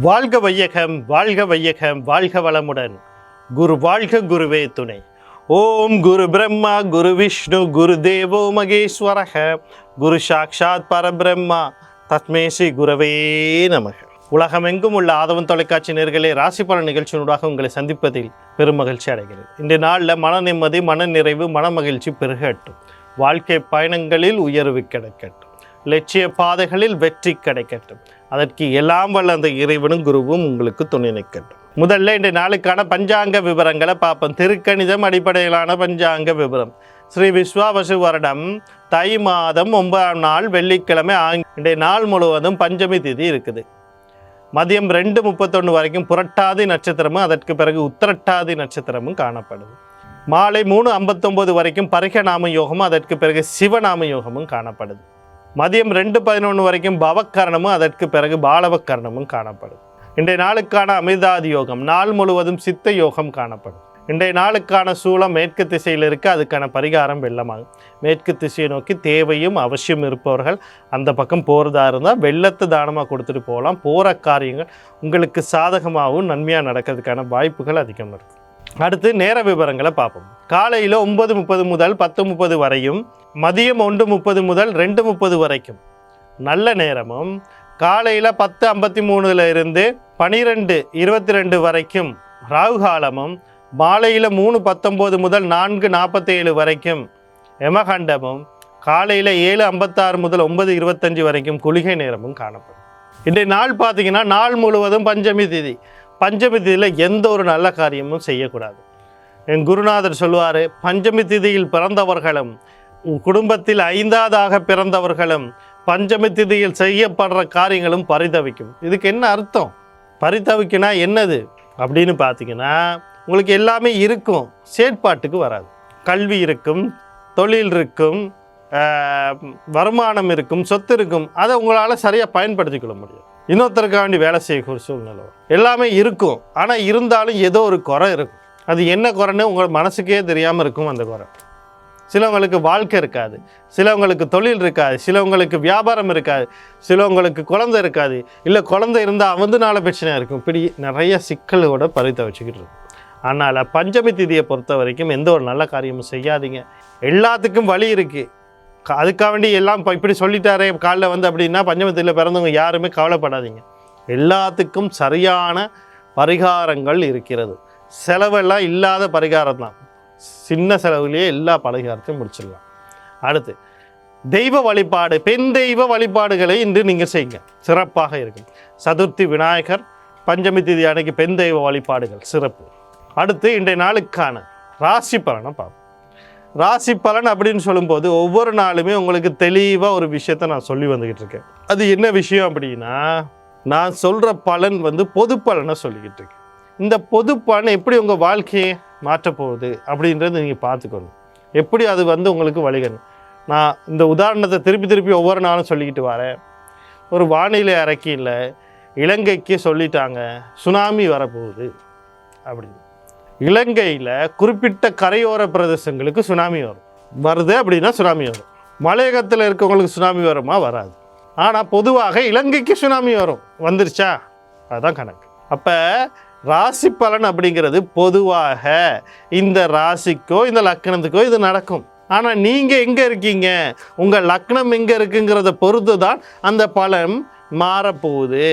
வாழ்க வையகம் வாழ்க வையகம் வாழ்க வளமுடன். குரு வாழ்க குருவே துணை. ஓம் குரு பிரம்மா குரு விஷ்ணு குரு தேவோ மகேஸ்வரக. குரு சாக்ஷாத் பரபிரம்மா. தத்மே ஸ்ரீ குரவே நமக. உலகமெங்கும் உள்ள ஆதவன் தொலைக்காட்சி நேர்களே ராசி பலன் நிகழ்ச்சியினூடாக உங்களை சந்திப்பதில் பெரும் மகிழ்ச்சி அடைகிறது. இந்த நாளில் மன நிம்மதி மன நிறைவு மன மகிழ்ச்சி பெருகட்டும். வாழ்க்கை பயணங்களில் உயர்வு கிடைக்கட்டும். லட்சிய பாதைகளில் வெற்றி கிடைக்கட்டும். அதற்கு எல்லாம் வல்ல அந்த இறைவனும் குருவும் உங்களுக்கு துணை நிற்கட்டும். முதல்ல இன்றைய நாளுக்கான பஞ்சாங்க விவரங்களை பார்ப்போம். திருக்கணிதம் அடிப்படையிலான பஞ்சாங்க விவரம். ஸ்ரீ விஸ்வாவசு வருடம் தை மாதம் ஒன்பதாம் நாள் வெள்ளிக்கிழமை ஆங் இன்றைய நாள் முழுவதும் பஞ்சமி திதி இருக்குது. மதியம் ரெண்டு முப்பத்தொன்று வரைக்கும் புரட்டாதி நட்சத்திரமும் அதற்கு பிறகு உத்திரட்டாதி நட்சத்திரமும் காணப்படுது. மாலை மூணு ஐம்பத்தொம்போது வரைக்கும் பரிகநாம யோகமும் அதற்கு பிறகு சிவநாம யோகமும் காணப்படுது. மதியம் ரெண்டு பதினொன்று வரைக்கும் பவக்கரணமும் அதற்கு பிறகு பாலவக்கரணமும் காணப்படும். இன்றைய நாளுக்கான அமிர்தாதி யோகம் நாள் முழுவதும் சித்த யோகம் காணப்படும். இன்றைய நாளுக்கான சூளம் மேற்கு திசையில் இருக்க அதுக்கான பரிகாரம் வெள்ளமாகும். மேற்கு திசையை நோக்கி தேவையும் அவசியம் இருப்பவர்கள் அந்த பக்கம் போகிறதா இருந்தால் வெள்ளத்தை தானமாக கொடுத்துட்டு போகலாம். போகிற காரியங்கள் உங்களுக்கு சாதகமாகவும் நன்மையாக நடக்கிறதுக்கான வாய்ப்புகள் அதிகம் இருக்கும் அடுத்து நேர விவரங்களை பார்ப்போம். காலையில் ஒன்பது முப்பது முதல் பத்து முப்பது வரையும் மதியம் ஒன்று முப்பது முதல் ரெண்டு முப்பது வரைக்கும். நல்ல நேரமும். காலையில் பத்து ஐம்பத்தி மூணுல இருந்து பனிரெண்டு இருபத்தி ரெண்டு வரைக்கும் ராகு காலமும் மாலையில் மூணு பத்தொம்போது முதல் நான்கு நாற்பத்தேழு வரைக்கும் எமகண்டமும் காலையில் ஏழு ஐம்பத்தாறு முதல் ஒன்பது இருபத்தஞ்சி வரைக்கும் குளிகை நேரமும் காணப்படும். இன்றைய நாள் பார்த்தீங்கன்னா நாள் முழுவதும் பஞ்சமி திதி. பஞ்சமி திதியில் எந்த ஒரு நல்ல காரியமும் செய்யக்கூடாது. என் குருநாதர் சொல்லுவார் பஞ்சமி திதியில் பிறந்தவர்களும் குடும்பத்தில் ஐந்தாவதாக பிறந்தவர்களும் பஞ்சமி திதியில் செய்யப்படுற காரியங்களும் பரிதவிக்கும். இதுக்கு என்ன அர்த்தம்? பரிதவிக்குனா என்னது? அப்படின்னு பார்த்தீங்கன்னா உங்களுக்கு எல்லாமே இருக்கும் செயற்பாட்டுக்கு வராது. கல்வி இருக்கும் தொழில் இருக்கும் வருமானம் இருக்கும் சொத்து இருக்கும் அதை உங்களால் சரியாக பயன்படுத்திக்கொள்ள முடியும் இன்னொருத்தருக்காண்டி வேலை செய்யக்கூடிய சூழ்நிலை எல்லாமே இருக்கும். ஆனால் இருந்தாலும் ஏதோ ஒரு குறை இருக்கும். அது என்ன குறைன்னு உங்கள் மனசுக்கே தெரியாமல் இருக்கும் அந்த குறை. சிலவங்களுக்கு வாழ்க்கை இருக்காது. சிலவங்களுக்கு தொழில் இருக்காது. சிலவங்களுக்கு வியாபாரம் இருக்காது. சிலவங்களுக்கு குழந்தை இருக்காது. இல்லை குழந்தை இருந்தால் அவந்தனால பிரச்சனை இருக்கும். இப்படி நிறைய சிக்கலோட பறித்த வச்சுக்கிட்டு இருக்கும். அதனால் பஞ்சமி திதியை பொறுத்த வரைக்கும் எந்த ஒரு நல்ல காரியமும் செய்யாதீங்க. எல்லாத்துக்கும் வழி இருக்குது அதுக்காக வேண்டி எல்லாம் இப்போ இப்படி சொல்லிட்டாரே காலைல வந்து அப்படின்னா பஞ்சமத்தில் பிறந்தவங்க யாருமே கவலைப்படாதீங்க. எல்லாத்துக்கும் சரியான பரிகாரங்கள் இருக்கிறது. செலவெல்லாம் இல்லாத பரிகாரம் தான் சின்ன செலவுலேயே எல்லா பரிகாரத்தையும் முடிச்சிடலாம். அடுத்து தெய்வ வழிபாடு பெண் தெய்வ வழிபாடுகளை இன்று நீங்கள் செய்யுங்க. சிறப்பாக இருக்கும். சதுர்த்தி விநாயகர் பஞ்சமி திதி அன்னைக்கு பெண் தெய்வ வழிபாடுகள் சிறப்பு. அடுத்து இன்றைய நாளுக்கான ராசி பலனை பார்ப்போம். ராசி பலன் அப்படின்னு சொல்லும்போது ஒவ்வொரு நாளுமே உங்களுக்கு தெளிவாக ஒரு விஷயத்த நான் சொல்லி வந்துக்கிட்டு இருக்கேன். அது என்ன விஷயம் அப்படின்னா நான் சொல்கிற பலன் வந்து பொது பலனை சொல்லிக்கிட்டு இருக்கேன். இந்த பொது பலன் எப்படி உங்கள் வாழ்க்கையை மாற்றப் போகுது அப்படின்றது நீங்கள் பார்த்துக்கணும். எப்படி அது வந்து உங்களுக்கு வழிகணும்? நான் இந்த உதாரணத்தை திருப்பி திருப்பி ஒவ்வொரு நாளும் சொல்லிக்கிட்டு வரேன். ஒரு வானிலை அறிக்கையில் இலங்கைக்கு சொல்லிட்டாங்க சுனாமி வரப்போகுது அப்படின்னு. இலங்கையில் குறிப்பிட்ட கரையோர பிரதேசங்களுக்கு சுனாமி வரும். வருது அப்படின்னா சுனாமி வரும். மலையகத்தில் இருக்கவங்களுக்கு சுனாமி வருமா? வராது. ஆனால் பொதுவாக இலங்கைக்கு சுனாமி வரும். வந்துருச்சா? அதுதான் கணக்கு. அப்போ ராசி பலன் அப்படிங்கிறது பொதுவாக இந்த ராசிக்கோ இந்த லக்னத்துக்கோ இது நடக்கும். ஆனால் நீங்கள் எங்கே இருக்கீங்க? உங்கள் லக்னம் எங்கே இருக்குங்கிறத பொறுத்து தான் அந்த பலன் மாறப்போகுது.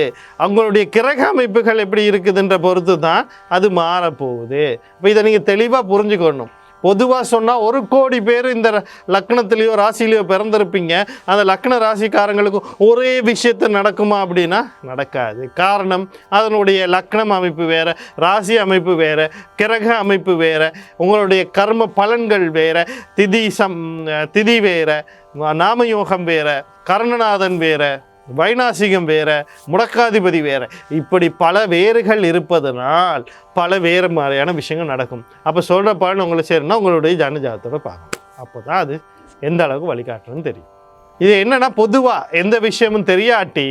அவங்களுடைய கிரக அமைப்புகள் எப்படி இருக்குதுன்ற பொறுத்து தான் அது மாறப்போகுது. இப்போ இதை நீங்கள் தெளிவாக புரிஞ்சுக்கணும். பொதுவாக சொன்னால் ஒரு கோடி பேர் இந்த லக்னத்துலேயோ ராசிலேயோ பிறந்திருப்பீங்க. அந்த லக்ன ராசிக்காரங்களுக்கு ஒரே விஷயத்தை நடக்குமா அப்படின்னா நடக்காது. காரணம் அதனுடைய லக்னம் அமைப்பு வேறு ராசி அமைப்பு வேறு கிரக அமைப்பு வேறு உங்களுடைய கர்ம பலன்கள் வேறு திதி சம் திதி வேறு நாமயோகம் வேறு கர்ணநாதன் வேறு வைநாசிகம் வேற முடக்காதிபதி வேற. இப்படி பல வேறுகள் இருப்பதனால் பல வேறு மாதிரியான விஷயங்கள் நடக்கும். அப்போ சொல்கிற பலன் உங்களை சேருன்னா உங்களுடைய ஜனஜாதத்தோட பார்க்கணும் அப்போ தான் அது எந்த அளவுக்கு வழிகாட்டுறதுன்னு தெரியும். இது என்னன்னா பொதுவாக எந்த விஷயமும் தெரியாட்டி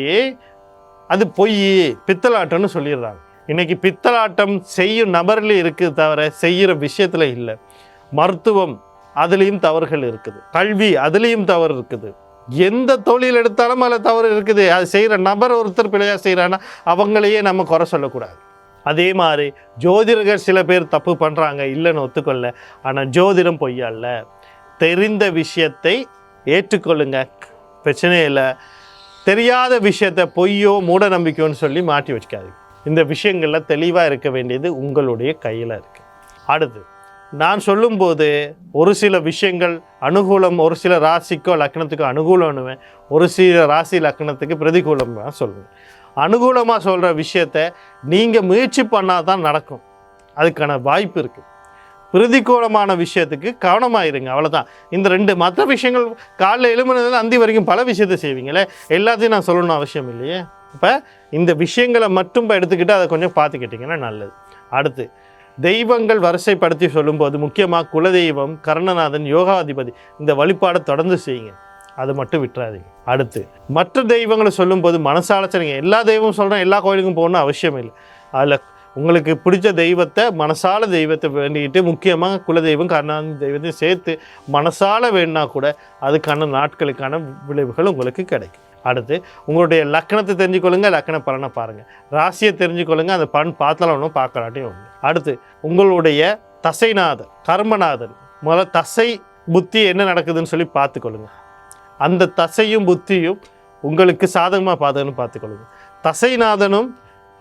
அது பொய் பித்தலாட்டம்னு சொல்லிடுறாங்க. இன்னைக்கு பித்தலாட்டம் செய்யும் நபரில் இருக்குது தவிர செய்கிற விஷயத்தில் இல்லை. மருத்துவம் அதுலேயும் தவறுகள் இருக்குது. கல்வி அதுலேயும் தவறு இருக்குது. எந்த தொழில் எடுத்தாலும் அதில் தவறு இருக்குது. அது செய்கிற நபர் ஒருத்தர் பிழையாக செய்கிறான்னா அவங்களையே நம்ம குறை சொல்லக்கூடாது. அதே மாதிரி ஜோதிடர்கள் சில பேர் தப்பு பண்ணுறாங்க இல்லைன்னு ஒத்துக்கொள்ள. ஆனால் ஜோதிடம் பொய்யல்ல. தெரிந்த விஷயத்தை ஏற்றுக்கொள்ளுங்க. பிரச்சனை இல்லை. தெரியாத விஷயத்தை பொய்யோ மூட நம்பிக்கையோன்னு சொல்லி மாட்டி வச்சுக்காது இந்த விஷயங்களில் தெளிவாக இருக்க வேண்டியது உங்களுடைய கையில் இருக்குது அடுத்து நான் சொல்லும்போது ஒரு சில விஷயங்கள் அனுகூலம் ஒரு சில ராசிக்கோ லக்னத்துக்கோ அனுகூலம்னுவேன் ஒரு சில ராசி லக்னத்துக்கு பிரதிகூலமாக சொல்லுவேன் அனுகூலமாக சொல்கிற விஷயத்த நீங்கள் முயற்சி பண்ணால் தான் நடக்கும். அதுக்கான வாய்ப்பு இருக்குது பிரதிகூலமான விஷயத்துக்கு கவனமாக இருங்க அவ்வளோதான் இந்த ரெண்டு மற்ற விஷயங்கள் காலைல எழுமணதுல அந்தி வரைக்கும் பல விஷயத்தை செய்வீங்களே? எல்லாத்தையும் நான் சொல்லணும் அவசியம் இல்லையே? இப்போ இந்த விஷயங்களை மட்டும் எடுத்துக்கிட்டு அதை கொஞ்சம் பார்த்துக்கிட்டிங்கன்னா நல்லது. அடுத்து தெய்வங்கள் வரிசைப்படுத்தி சொல்லும்போது முக்கியமாக குலதெய்வம் கர்ணநாதன் யோகாதிபதி இந்த வழிபாடை தொடர்ந்து செய்யுங்க. அதை மட்டும் விட்டுறாதீங்க. அடுத்து மற்ற தெய்வங்களை சொல்லும்போது மனசால எல்லா தெய்வமும் சொல்கிறேன் எல்லா கோயிலுக்கும் போகணும்னு அவசியம் இல்லை. அதில் உங்களுக்கு பிடிச்ச தெய்வத்தை மனசால தெய்வத்தை வேண்டிக்கிட்டு முக்கியமாக குலதெய்வம் கருணாநிதி தெய்வத்தையும் சேர்த்து மனசால வேணுனா கூட அதுக்கான நாட்களுக்கான விளைவுகள் உங்களுக்கு கிடைக்கும். அடுத்து உங்களுடைய லக்கணத்தை தெரிஞ்சுக்கொள்ளுங்க லக்கண பலனை பாருங்கள் ராசியை தெரிஞ்சுக்கொள்ளுங்க அந்த பலன் பார்த்தாலும் ஒன்றும் பார்க்கலாட்டையும் ஒன்று அடுத்து உங்களுடைய தசைநாதன் கர்மநாதன் முதல்ல தசை புத்தி என்ன நடக்குதுன்னு சொல்லி பார்த்துக்கொள்ளுங்க. அந்த தசையும் புத்தியும் உங்களுக்கு சாதகமாக பார்த்துக்கணும் பார்த்துக்கொள்ளுங்க. தசைநாதனும்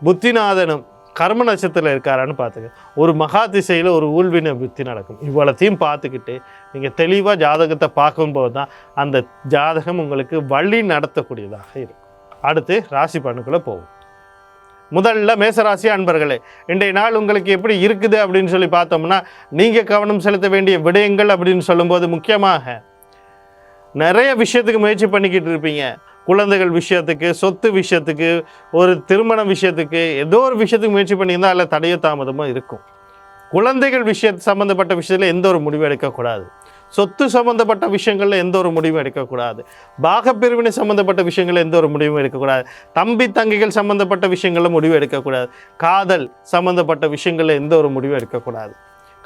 புத்திநாதனும் கர்ம நட்சத்திரத்தில் இருக்காரான்னு பார்த்துங்க ஒரு மகா திசையில் ஒரு ஊழ்வின புத்தி நடக்கும். இவ்வளத்தையும் பார்த்துக்கிட்டு நீங்கள் தெளிவாக ஜாதகத்தை பார்க்கும்போது தான் அந்த ஜாதகம் உங்களுக்கு வழி நடத்தக்கூடியதாக இருக்கும். அடுத்து ராசி பலனுக்குள்ளே போகும் முதல்ல மேசராசி அன்பர்களே இன்றைய நாள் உங்களுக்கு எப்படி இருக்குது அப்படின்னு சொல்லி பார்த்தோம்னா நீங்கள் கவனம் செலுத்த வேண்டிய விடயங்கள் அப்படின்னு சொல்லும்போது முக்கியமாக நிறைய விஷயத்துக்கு முயற்சி பண்ணிக்கிட்டு இருப்பீங்க. குழந்தைகள் விஷயத்துக்கு சொத்து விஷயத்துக்கு ஒரு திருமண விஷயத்துக்கு ஏதோ ஒரு விஷயத்துக்கு முயற்சி பண்ணியிருந்தால் அதில் தடைய தாமதமாக இருக்கும். குழந்தைகள் விஷய சம்மந்தப்பட்ட விஷயத்தில் எந்த ஒரு முடிவும் எடுக்கக்கூடாது. சொத்து சம்மந்தப்பட்ட விஷயங்களில் எந்த ஒரு முடிவும் எடுக்கக்கூடாது. பாகப்பிரிவினை சம்மந்தப்பட்ட விஷயங்களில் எந்த ஒரு முடிவும் எடுக்கக்கூடாது. தம்பி தங்கைகள் சம்மந்தப்பட்ட விஷயங்களில் முடிவு எடுக்கக்கூடாது. காதல் சம்மந்தப்பட்ட விஷயங்களில் எந்த ஒரு முடிவும் எடுக்கக்கூடாது.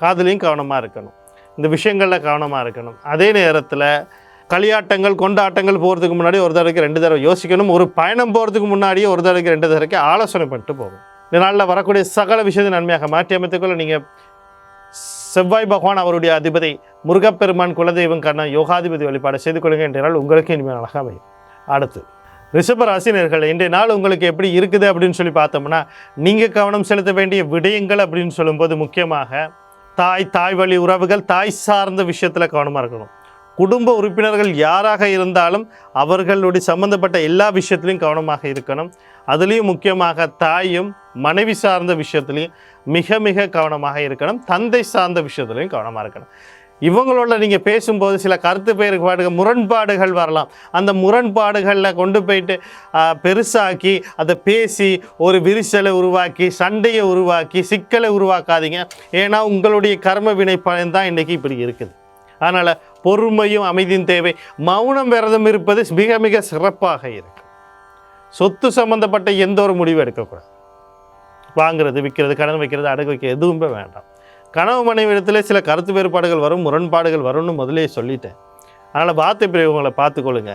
காதலையும் கவனமாக இருக்கணும். இந்த விஷயங்களில் கவனமாக இருக்கணும். அதே நேரத்தில் களியாட்டங்கள் கொண்டாட்டங்கள் போகிறதுக்கு முன்னாடி ஒரு தடவைக்கு ரெண்டு தடவை யோசிக்கணும். ஒரு பயணம் போகிறதுக்கு முன்னாடியே ஒரு தடவைக்கு ரெண்டு தடவைக்கு ஆலோசனை பண்ணிட்டு போகும் இந்த நாளில் வரக்கூடிய சகல விஷயத்தை நன்மையாக மாற்றி அமைத்துக்கொள்ள நீங்கள் செவ்வாய் பகவான் அவருடைய அதிபதி முருகப்பெருமான் குலதெய்வம் கண்ண யோகாதிபதி வழிபாடு செய்து கொள்ளுங்க. என்ற நாள் உங்களுக்கு இனிமேல் அழகாக அமையும். அடுத்து ரிஷபராசினியர்கள் இன்றைய நாள் உங்களுக்கு எப்படி இருக்குது அப்படின்னு சொல்லி பார்த்தோம்னா நீங்கள் கவனம் செலுத்த வேண்டிய விடயங்கள் அப்படின்னு சொல்லும்போது முக்கியமாக தாய் தாய் வழி உறவுகள் தாய் சார்ந்த விஷயத்தில் கவனமாக இருக்கணும். குடும்ப உறுப்பினர்கள் யாராக இருந்தாலும் அவர்களுடைய சம்பந்தப்பட்ட எல்லா விஷயத்துலையும் கவனமாக இருக்கணும். அதுலேயும் முக்கியமாக தாயும் மனைவி சார்ந்த விஷயத்துலையும் மிக மிக கவனமாக இருக்கணும். தந்தை சார்ந்த விஷயத்துலையும் கவனமாக இருக்கணும். இவங்களோட நீங்கள் பேசும்போது சில கருத்து வேறுபாடுகள் முரண்பாடுகள் வரலாம். அந்த முரண்பாடுகளில் கொண்டு போயிட்டு பெருசாக்கி அதை பேசி ஒரு விரிசலை உருவாக்கி சண்டையை உருவாக்கி சிக்கலை உருவாக்காதீங்க. ஏன்னா உங்களுடைய கர்ம வினை பயன் தான் இன்றைக்கி இப்படி இருக்குது. அதனால் பொறுமையும் அமைதியும் தேவை. மௌனம் விரதம் இருப்பது மிக மிக சிறப்பாக இருக்கு சொத்து சம்பந்தப்பட்ட எந்த ஒரு முடிவும் எடுக்கக்கூடாது. வாங்குறது விற்கிறது கடன் வைக்கிறது அடகு வைக்க எதுவுமே வேண்டாம். கனவு மனைவி இடத்துல சில கருத்து வேறுபாடுகள் வரும் முரண்பாடுகள் வரும்னு முதலே சொல்லிட்டேன். அதனால் வார்த்தை பிரயோகங்களை பார்த்துக்கொள்ளுங்க.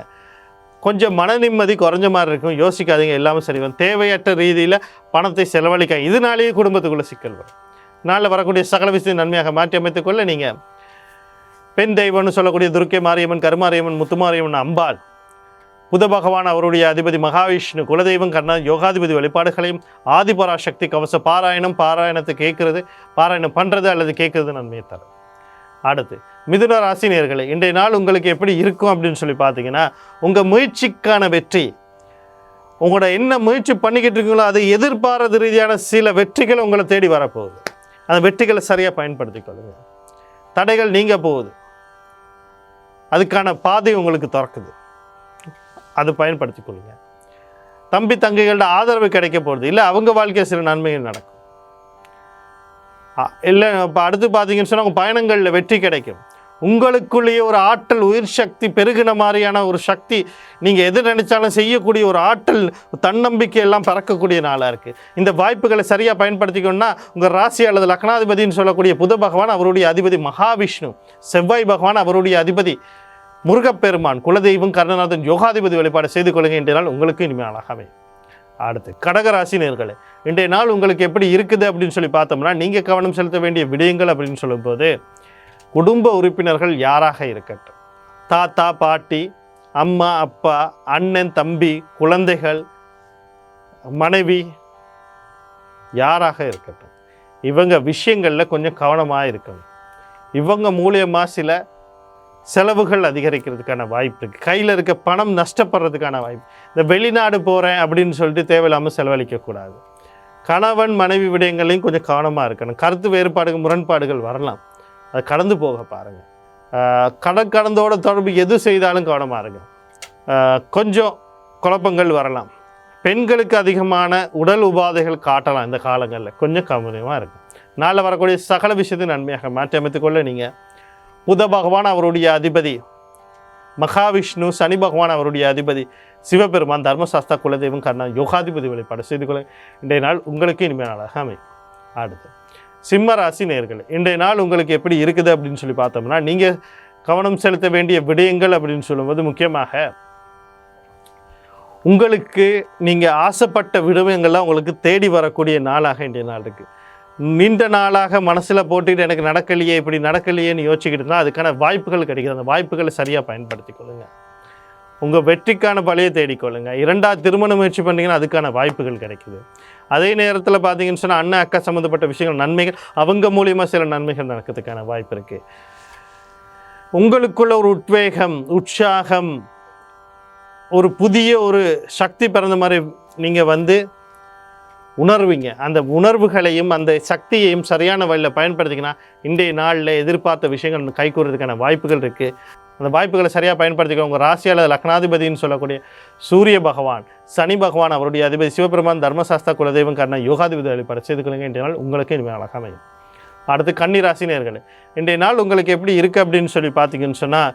கொஞ்சம் மன நிம்மதி குறைஞ்ச மாதிரி இருக்கும். யோசிக்காதீங்க எல்லாமே சரி வரும். தேவையற்ற ரீதியில் பணத்தை செலவழிக்க இதனாலேயே குடும்பத்துக்குள்ளே சிக்கல் வரும். நாளில் வரக்கூடிய சகல விஷயத்தை நன்மையாக மாற்றி அமைத்துக்கொள்ள நீங்கள் பெண் தெய்வம்னு சொல்லக்கூடிய துர்க்கை மாரியம்மன் கருமாரியம்மன் முத்துமாரியம்மன் அம்பாள். புத பகவான் அவருடைய அதிபதி மகாவிஷ்ணு குலதெய்வம் கர்ணா யோகாதிபதி வழிபாடுகளையும் ஆதிபராசக்தி கவச பாராயணம் பாராயணத்தை கேட்கறது பாராயணம் பண்ணுறது அல்லது கேட்கறது நன்மையை தரும் அடுத்து மிதுன ராசி இன்றைய நாள் உங்களுக்கு எப்படி இருக்கும் அப்படின்னு சொல்லி பார்த்தீங்கன்னா உங்கள் முயற்சிக்கான வெற்றி. உங்களோட என்ன முயற்சி பண்ணிக்கிட்டு இருக்கீங்களோ அதை எதிர்பாராத ரீதியான சில வெற்றிகள் உங்களை தேடி வரப்போகுது. அந்த வெற்றிகளை சரியாக பயன்படுத்திக் கொள்ளுங்கள் தடைகள் நீங்க போகுது. அதுக்கான பாதை உங்களுக்கு திறக்குது. அது பயன்படுத்தி கொள்ளுங்க தம்பி தங்கைகளோட ஆதரவு கிடைக்க போகிறது இல்லை அவங்க வாழ்க்கையில் சில நன்மைகள் நடக்கும். இல்லை இப்போ அடுத்து பார்த்தீங்கன்னு சொன்னால் உங்கள் பயணங்களில் வெற்றி கிடைக்கும். உங்களுக்குள்ளேயே ஒரு ஆற்றல் உயிர் சக்தி பெருகின மாதிரியான ஒரு சக்தி நீங்கள் எது நினைச்சாலும் செய்யக்கூடிய ஒரு ஆற்றல் தன்னம்பிக்கை எல்லாம் பறக்கக்கூடிய நாளாக இருக்குது இந்த வாய்ப்புகளை சரியாக பயன்படுத்திக்கணும்னா உங்கள் ராசி அல்லது லக்னாதிபதின்னு சொல்லக்கூடிய புத பகவான் அவருடைய அதிபதி மகாவிஷ்ணு. செவ்வாய் பகவான் அவருடைய அதிபதி. முருகப்பெருமான் குலதெய்வம் கருணநாதன் யோகாதிபதி வழிபாடு செய்து கொள்ளுங்க இன்றைய நாள் உங்களுக்கு இனிமையாளாகவே அடுத்து கடகராசி நேர்களே இன்றைய நாள் உங்களுக்கு எப்படி இருக்குது அப்படின்னு சொல்லி பார்த்தோம்னா நீங்கள் கவனம் செலுத்த வேண்டிய விடயங்கள் அப்படின்னு சொல்லும்போது குடும்ப உறுப்பினர்கள் யாராக இருக்கட்டும். தாத்தா பாட்டி அம்மா அப்பா அண்ணன் தம்பி குழந்தைகள் மனைவி யாராக இருக்கட்டும். இவங்க விஷயங்களில் கொஞ்சம் கவனமாக இருக்கணும். இவங்க மூலியமாக சில செலவுகள் அதிகரிக்கிறதுக்கான வாய்ப்பு இருக்குது கையில் இருக்க பணம் நஷ்டப்படுறதுக்கான வாய்ப்பு. இந்த வெளிநாடு போகிறேன் அப்படின்னு சொல்லிட்டு தேவையில்லாமல் செலவழிக்கக்கூடாது கணவன் மனைவி விடயங்களையும் கொஞ்சம் கவனமாக இருக்கணும். கருத்து வேறுபாடுகள் முரண்பாடுகள் வரலாம். அதை கடந்து போக பாருங்கள் கடன் கடந்தோட தொடர்பு எது செய்தாலும் கவனமாக இருங்க. கொஞ்சம் குழப்பங்கள் வரலாம். பெண்களுக்கு அதிகமான உடல் உபாதைகள் காட்டலாம் இந்த காலங்களில். கொஞ்சம் கவனமாக இருக்கும் நாளில் வரக்கூடிய சகல விஷயத்தை நன்மையாக மாற்றி அமைத்துக்கொள்ள நீங்கள் புத பகவான் அவருடைய அதிபதி. மகாவிஷ்ணு சனி பகவான் அவருடைய அதிபதி. சிவபெருமான் தர்மசாஸ்தா குலதெய்வம் கர்ணா யோகாதிபதி வழிபாடு செய்து கொள்ள இன்றைய நாள் உங்களுக்கு இனிமே நாளாக அமையும். அடுத்து சிம்ம ராசி நேர்கள் இன்றைய நாள் உங்களுக்கு எப்படி இருக்குது அப்படின்னு சொல்லி பார்த்தோம்னா நீங்கள் கவனம் செலுத்த வேண்டிய விடயங்கள் அப்படின்னு சொல்லும்போது முக்கியமாக உங்களுக்கு நீங்கள் ஆசைப்பட்ட விடயங்கள்லாம் உங்களுக்கு தேடி வரக்கூடிய நாளாக இன்றைய நாள் இருக்குது நீண்ட நாளாக மனசில் போட்டுட்டு எனக்கு நடக்கலையே இப்படி நடக்கலையேன்னு யோசிச்சுக்கிட்டு இருந்தால் அதுக்கான வாய்ப்புகள் கிடைக்கிது அந்த வாய்ப்புகளை சரியாக பயன்படுத்தி கொள்ளுங்கள் உங்கள் வெற்றிக்கான பழைய தேடிக்கொள்ளுங்க. இரண்டாவது திருமண முயற்சி பண்ணீங்கன்னா அதுக்கான வாய்ப்புகள் கிடைக்குது. அதே நேரத்தில் பார்த்தீங்கன்னு சொன்னால் அண்ணன் அக்கா சம்மந்தப்பட்ட விஷயங்கள் நன்மைகள் அவங்க மூலியமாக சில நன்மைகள் நடக்கிறதுக்கான வாய்ப்பு இருக்குது உங்களுக்குள்ள ஒரு உத்வேகம் உற்சாகம் ஒரு புதிய ஒரு சக்தி பிறந்த மாதிரி நீங்கள் வந்து உணர்வீங்க. அந்த உணர்வுகளையும் அந்த சக்தியையும் சரியான வழியில் பயன்படுத்திங்கன்னா இன்றைய நாளில் எதிர்பார்த்த விஷயங்கள் கைகூறதுக்கான வாய்ப்புகள் இருக்குது அந்த வாய்ப்புகளை சரியாக பயன்படுத்திக்க உங்கள் ராசியால் லக்னாதிபதினு சொல்லக்கூடிய சூரிய பகவான் சனி பகவான் அவருடைய அதிபதி சிவபெருமான் தர்மசாஸ்தா குலதெய்வம் காரண யோகாதிபதி வழிபாடு செய்து கொள்ளுங்க இன்றைய நாள் உங்களுக்கு இனிமேல் அழகாக அமையும். அடுத்து கன்னி ராசினியர்கள் இன்றைய நாள் உங்களுக்கு எப்படி இருக்குது அப்படின்னு சொல்லி பார்த்தீங்கன்னு சொன்னால்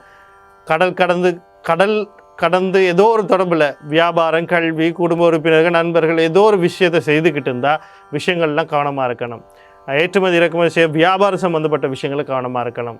கடல் கடந்து கடல் கடந்து ஏதோ ஒரு தொடர்பில் வியாபாரம் கல்வி குடும்ப உறுப்பினர்கள் நண்பர்கள் ஏதோ ஒரு விஷயத்தை செய்துக்கிட்டு இருந்தால் விஷயங்கள்லாம் கவனமாக இருக்கணும். ஏற்றுமதி இறக்குமதி செய்ய வியாபாரம் சம்மந்தப்பட்ட விஷயங்களை கவனமாக இருக்கணும்.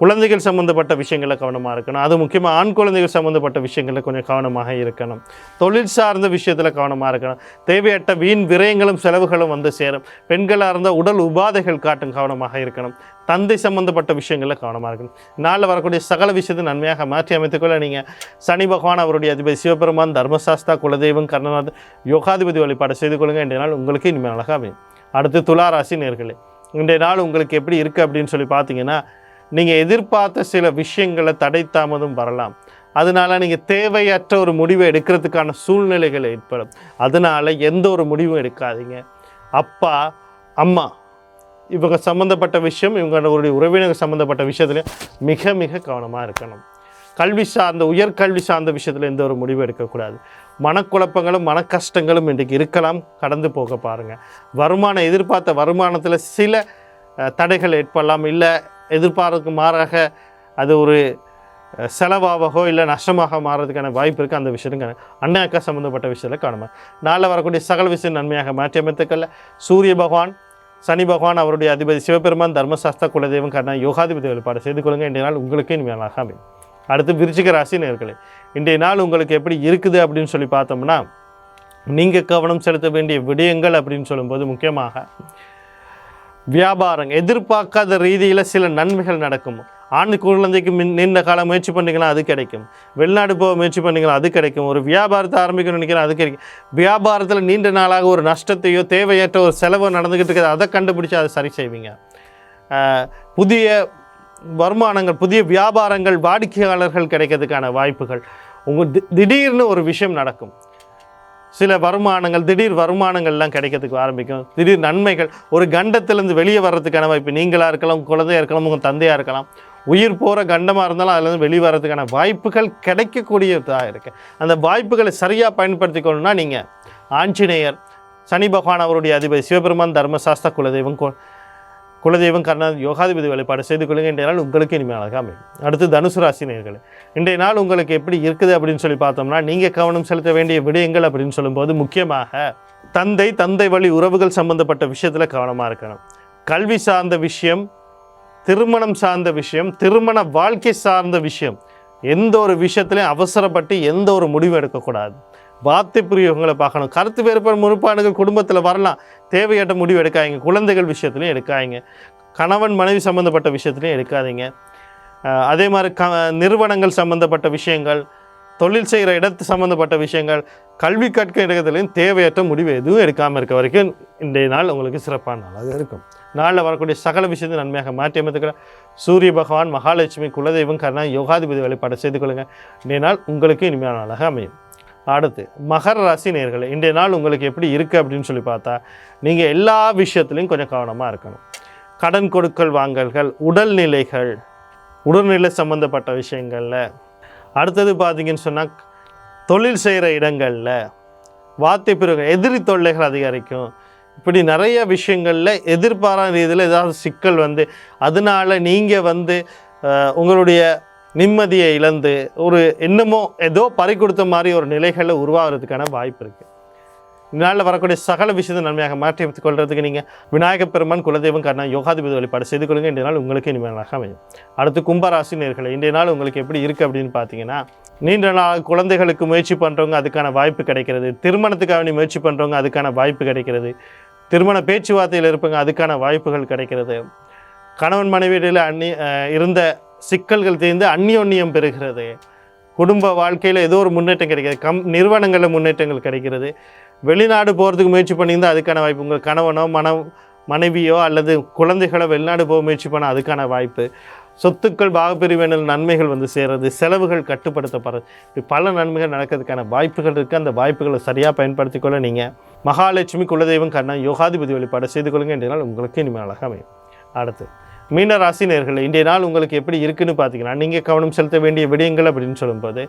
குழந்தைகள் சம்மந்தப்பட்ட விஷயங்களில் கவனமாக இருக்கணும். அது முக்கியமாக ஆண் குழந்தைகள் சம்மந்தப்பட்ட விஷயங்களில் கொஞ்சம் கவனமாக இருக்கணும். தொழில் சார்ந்த விஷயத்தில் கவனமாக இருக்கணும். தேவையற்ற வீண் விரயங்களும் செலவுகளும் வந்து சேரும். பெண்களாக இருந்தால் உடல் உபாதைகள் காட்டும் கவனமாக இருக்கணும். தந்தை சம்மந்தப்பட்ட விஷயங்களில் கவனமாக இருக்கணும். நாளில் வரக்கூடிய சகல விஷயத்தை நன்மையாக மாற்றி அமைத்துக்கொள்ள நீங்கள் சனி பகவான் அவருடைய அதிபதி சிவபெருமான் தர்மசாஸ்தா குலதெய்வம் கர்ணநாத் யோகாதிபதி வழிபாடு செய்து கொள்ளுங்கள் இன்றைய நாள் உங்களுக்கு இனிமேல் அழகாக அமையும். அடுத்து துளாராசி நேர்களே இன்றைய நாள் உங்களுக்கு எப்படி இருக்குது அப்படின்னு சொல்லி பார்த்தீங்கன்னா நீங்கள் எதிர்பார்த்த சில விஷயங்களை தடை தாமதம் வரலாம். அதனால நீங்கள் தேவையற்ற ஒரு முடிவை எடுக்கிறதுக்கான சூழ்நிலைகள் ஏற்படும். அதனால எந்த ஒரு முடிவும் எடுக்காதீங்க. அப்பா அம்மா இவங்க சம்மந்தப்பட்ட விஷயம் இவங்களுடைய உறவினர்கள் சம்மந்தப்பட்ட விஷயத்தில் மிக மிக கவனமாக இருக்கணும். கல்வி சார்ந்த உயர்கல்வி சார்ந்த விஷயத்தில் எந்த ஒரு முடிவும் எடுக்கக்கூடாது. மனக்குழப்பங்களும் மன கஷ்டங்களும் இன்றைக்கு இருக்கலாம். கடந்து போக பாருங்கள் வருமானம் எதிர்பார்த்த வருமானத்தில் சில தடைகள் ஏற்படலாம். இல்லை எதிர்பார்க்கு மாறாக அது ஒரு செலவாகவோ இல்லை நஷ்டமாக மாறதுக்கான வாய்ப்பு இருக்குது அந்த விஷயத்துக்கு அண்ணன் அக்கா சம்மந்தப்பட்ட விஷயத்தில் காணுமா? நாளில் வரக்கூடிய சகல விஷயம் நன்மையாக மாற்றியமைத்துக்கல்ல சூரிய பகவான் சனி பகவான் அவருடைய அதிபதி சிவபெருமான் தர்மசாஸ்திர குலதெய்வம் கண்ணா யோகாதிபதி வழிபாடு செய்து கொள்ளுங்க. இன்றைய நாள் உங்களுக்கு இனிமையாக அமையும். அடுத்து விருச்சிக ராசி நேர்களே இன்றைய நாள் உங்களுக்கு எப்படி இருக்குது அப்படின்னு சொல்லி பார்த்தோம்னா நீங்கள் கவனம் செலுத்த வேண்டிய விடயங்கள் அப்படின்னு சொல்லும்போது முக்கியமாக வியாபாரம் எதிர்பார்க்காத ரீதியில் சில நன்மைகள் நடக்கும். ஆண் குழந்தைக்கு மின் நீண்ட காலம் முயற்சி பண்ணிங்கன்னா அது கிடைக்கும். வெளிநாடு போக முயற்சி பண்ணிங்கன்னா அது கிடைக்கும். ஒரு வியாபாரத்தை ஆரம்பிக்கணும்னு நினைக்கிறேன் அது கிடைக்கும். வியாபாரத்தில் நீண்ட நாளாக ஒரு நஷ்டத்தையோ தேவையற்ற ஒரு செலவோ நடந்துக்கிட்டு இருக்குது அதை கண்டுபிடிச்சி அதை சரி செய்வீங்க. புதிய வருமானங்கள் புதிய வியாபாரங்கள் வாடிக்கையாளர்கள் கிடைக்கிறதுக்கான வாய்ப்புகள். உங்கள் தி- திடீர்னு ஒரு விஷயம் நடக்கும். சில வருமானங்கள் திடீர் வருமானங்கள்லாம் கிடைக்கிறதுக்கு ஆரம்பிக்கும். திடீர் நன்மைகள் ஒரு கண்டத்திலேருந்து வெளியே வர்றதுக்கான வாய்ப்பு நீங்களாக இருக்கலாம் குழந்தையாக குழந்தையா இருக்கலாம் உங்கள் தந்தையாக இருக்கலாம். உயிர் போகிற கண்டமாக இருந்தாலும் அதுலேருந்து வெளியே வர்றதுக்கான வாய்ப்புகள் கிடைக்கக்கூடியதாக இருக்குது அந்த வாய்ப்புகளை சரியாக பயன்படுத்திக்கணும்னா நீங்கள் ஆஞ்சநேயர் சனி பகவான் அவருடைய அதிபதி சிவபெருமான் தர்மசாஸ்திர குலதெய்வம் குலதெய்வம் கர்ணா யோகாதிபதி வழிபாடு செய்து கொள்ளுங்க இன்றைய நாள் உங்களுக்கு இனிமேல் அமையும். அடுத்து தனுசு ராசி நேர்கள் இன்றைய நாள் உங்களுக்கு எப்படி இருக்குது அப்படின்னு சொல்லி பார்த்தோம்னா நீங்கள் கவனம் செலுத்த வேண்டிய விடயங்கள் அப்படின்னு சொல்லும்போது முக்கியமாக தந்தை தந்தை வழி உறவுகள் சம்பந்தப்பட்ட விஷயத்தில் கவனமாக இருக்கணும். கல்வி சார்ந்த விஷயம் திருமணம் சார்ந்த விஷயம் திருமண வாழ்க்கை சார்ந்த விஷயம் எந்த ஒரு விஷயத்துலையும் அவசரப்பட்டு எந்த ஒரு முடிவும் எடுக்கக்கூடாது. வார்த்தை பார்க்கணும். கருத்து வேறுபாடு முறுப்பாடுகள் குடும்பத்தில் வரலாம். தேவையற்ற முடிவு எடுக்காதீங்க. குழந்தைகள் விஷயத்துலையும் எடுக்காதீங்க. கணவன் மனைவி சம்மந்தப்பட்ட விஷயத்துலையும் எடுக்காதீங்க. அதே மாதிரி க நிறுவனங்கள் சம்மந்தப்பட்ட விஷயங்கள் தொழில் செய்கிற இடத்து சம்மந்தப்பட்ட விஷயங்கள் கல்வி கற்க இடத்துலையும் தேவையற்ற முடிவு எதுவும் எடுக்காமல் இருக்க வரைக்கும் இன்றைய நாள் உங்களுக்கு சிறப்பான நாளாக இருக்கும். நாளில் வரக்கூடிய சகல விஷயத்தை நன்மையாக மாற்றி அமைத்துக்கிற சூரிய பகவான் மகாலட்சுமி குலதெய்வம் கர்ணா யோகாதிபதி வழிபாடு செய்து கொள்ளுங்கள் இன்றைய நாள் உங்களுக்கு இனிமையான நாளாக அமையும். அடுத்து மகர ராசி நேர்களே இன்றைய நாள் உங்களுக்கு எப்படி இருக்குது அப்படின்னு சொல்லி பார்த்தா நீங்கள் எல்லா விஷயத்துலையும் கொஞ்சம் கவனமாக இருக்கணும். கடன் கொடுக்கல் வாங்கல்கள் உடல்நிலைகள் உடல்நிலை சம்மந்தப்பட்ட விஷயங்களில். அடுத்தது பார்த்தீங்கன்னு சொன்னால் தொழில் செய்கிற இடங்களில் வார்த்தை பிறகு எதிரி தொல்லைகள் அதிகரிக்கும். இப்படி நிறைய விஷயங்களில் எதிர்பாராத ரீதியில் ஏதாவது சிக்கல் வந்து அதனால நீங்கள் வந்து உங்களுடைய நிம்மதியை இழந்து ஒரு என்னமோ ஏதோ பறி கொடுத்த மாதிரி ஒரு நிலைகளில் உருவாகிறதுக்கான வாய்ப்பு இருக்குது இதனால் வரக்கூடிய சகல விஷயத்தை நன்மையாக மாற்றி வைத்துக் கொள்றதுக்கு நீங்கள் விநாயகப் பெருமான் குலதெய்வம் கர்ணா யோகாதிபதி வழிபாடு செய்து கொள்ளுங்க. இன்றைய நாள் உங்களுக்கு இனிமேலாக அமையும். அடுத்து கும்பராசி நேர்களை இன்றைய நாள் உங்களுக்கு எப்படி இருக்குது அப்படின்னு பார்த்தீங்கன்னா நீண்ட நாள் குழந்தைகளுக்கு முயற்சி பண்ணுறவங்க அதுக்கான வாய்ப்பு கிடைக்கிறது. திருமணத்துக்காக நீ முயற்சி பண்ணுறவங்க அதுக்கான வாய்ப்பு கிடைக்கிறது. திருமண பேச்சுவார்த்தையில் இருப்பவங்க அதுக்கான வாய்ப்புகள் கிடைக்கிறது. கணவன் மனைவியில் அந்நி இருந்த சிக்கல்கள் தீர்ந்து அந்நியோன்னியம் பெறுகிறது. குடும்ப வாழ்க்கையில் ஏதோ ஒரு முன்னேற்றம் கிடைக்கிறது. கம் நிறுவனங்களில் முன்னேற்றங்கள் கிடைக்கிறது. வெளிநாடு போகிறதுக்கு முயற்சி பண்ணியிருந்தால் அதுக்கான வாய்ப்பு. உங்கள் கணவனோ மன மனைவியோ அல்லது குழந்தைகளோ வெளிநாடு போக முயற்சி பண்ண அதுக்கான வாய்ப்பு. சொத்துக்கள் பாகப்பிரிவினர் நன்மைகள் வந்து சேர்றது செலவுகள் கட்டுப்படுத்தப்படுறது இப்படி பல நன்மைகள் நடக்கிறதுக்கான வாய்ப்புகள் இருக்குது அந்த வாய்ப்புகளை சரியாக பயன்படுத்தி கொள்ள நீங்கள் மகாலட்சுமி குலதெய்வம் கண்ணா யோகாதிபதி வழிபாடு செய்து கொள்ளுங்க. என்றால் உங்களுக்கு இனிமேல் அழகாக அமையும். அடுத்து மீனராசி இன்றைய நாள் உங்களுக்கு எப்படி இருக்குன்னு பார்த்தீங்கன்னா நீங்கள் கவனம் செலுத்த வேண்டிய விடயங்கள் அப்படின்னு சொல்லும்போது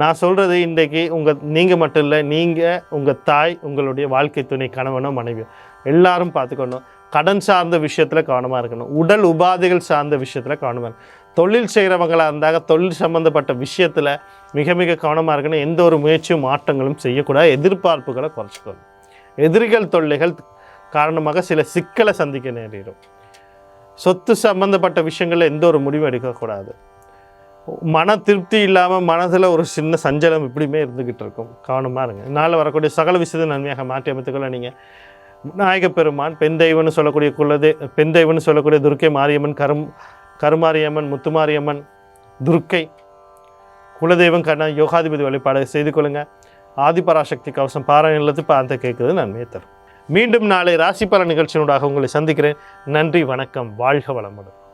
நான் சொல்கிறது இன்றைக்கு உங்கள் நீங்கள் மட்டும் இல்லை நீங்கள் உங்கள் தாய் உங்களுடைய வாழ்க்கை துணை கணவனோ மனைவியோ எல்லாரும் பார்த்துக்கணும். கடன் சார்ந்த விஷயத்தில் கவனமாக இருக்கணும். உடல் உபாதைகள் சார்ந்த விஷயத்தில் கவனமாக இருக்கணும். தொழில் செய்கிறவங்களாக இருந்தாங்க தொழில் சம்மந்தப்பட்ட விஷயத்தில் மிக மிக கவனமாக இருக்கணும். எந்த ஒரு முயற்சியும் மாற்றங்களும் செய்யக்கூடாது. எதிர்பார்ப்புகளை குறைச்சிக்கணும் எதிரிகள் தொல்லைகள் காரணமாக சில சிக்கலை சந்திக்க நேரிடும். சொத்து சம்மந்தப்பட்ட விஷயங்களில் எந்த ஒரு முடிவும் எடுக்கக்கூடாது. மன திருப்தி இல்லாமல் மனதில் ஒரு சின்ன சஞ்சலம் இப்படியுமே இருந்துக்கிட்டு இருக்கும். கவனமாக இருங்க. நாளில் வரக்கூடிய சகல விஷயத்தை நன்மையாக மாற்றி அமைத்துக்கொள்ள நீங்கள் நாயக பெருமான் பெண் தெய்வம்னு சொல்லக்கூடிய குலதே பெண் தெய்வம்னு சொல்லக்கூடிய துர்க்கை மாரியம்மன் கரும் கருமாரியம்மன் முத்துமாரியம்மன் துர்க்கை குலதெய்வம் கண்ணா யோகாதிபதி வழிபாடு செய்து கொள்ளுங்கள் ஆதிபராசக்தி கவசம் பாராயணத்து பார்த்து கேட்குறது நன்மையை தரும். மீண்டும் நாளை ராசி பல நிகழ்ச்சியினூடாக உங்களை சந்திக்கிறேன். நன்றி வணக்கம் வாழ்க வளமுடன்.